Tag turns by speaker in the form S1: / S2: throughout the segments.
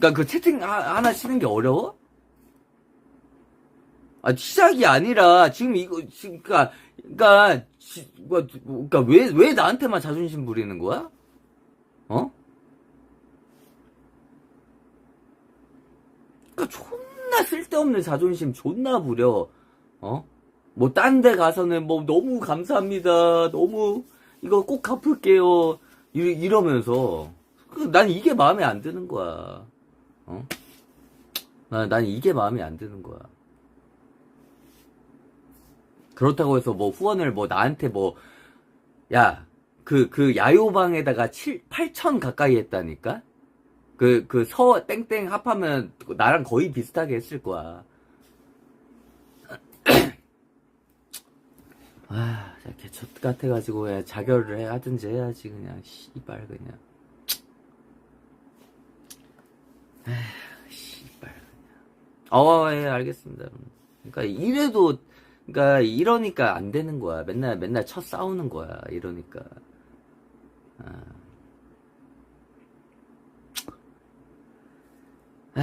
S1: 그니까 그 채팅 하, 하나 치는 게 어려워? 아, 시작이 아니라, 지금 이거, 그니까, 지- 뭐, 그니까, 왜, 왜 나한테만 자존심 부리는 거야? 어? 그니까, 존나 쓸데없는 자존심 존나 부려. 어? 뭐, 딴 데 가서는 뭐, 너무 감사합니다. 너무, 이거 꼭 갚을게요. 이, 이러면서. 그, 난 이게 마음에 안 드는 거야. 어? 난, 난 이게 마음에 안 드는 거야. 그렇다고 해서 뭐 후원을 뭐 나한테 뭐, 야, 그, 그 야요방에다가 7, 8천 가까이 했다니까? 그, 그 서, 땡땡 합하면 나랑 거의 비슷하게 했을 거야. 아, 개첫 같아가지고, 야, 자결을 해, 하든지 해야지, 그냥, 씨발, 그냥. 씨발. 어, 예, 알겠습니다. 그러니까 이래도, 그러니까 이러니까 안 되는 거야. 맨날 맨날 쳐 싸우는 거야. 이러니까. 아, 아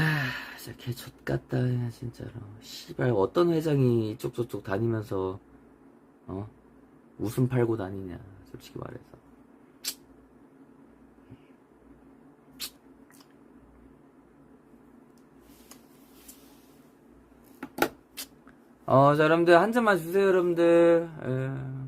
S1: 진짜 개 젖 같다, 그냥 진짜로. 씨발, 어떤 회장이 이쪽 저쪽 다니면서, 어? 웃음 팔고 다니냐, 솔직히 말해서. 어, 자, 여러분들, 한 잔만 주세요, 여러분들. 예.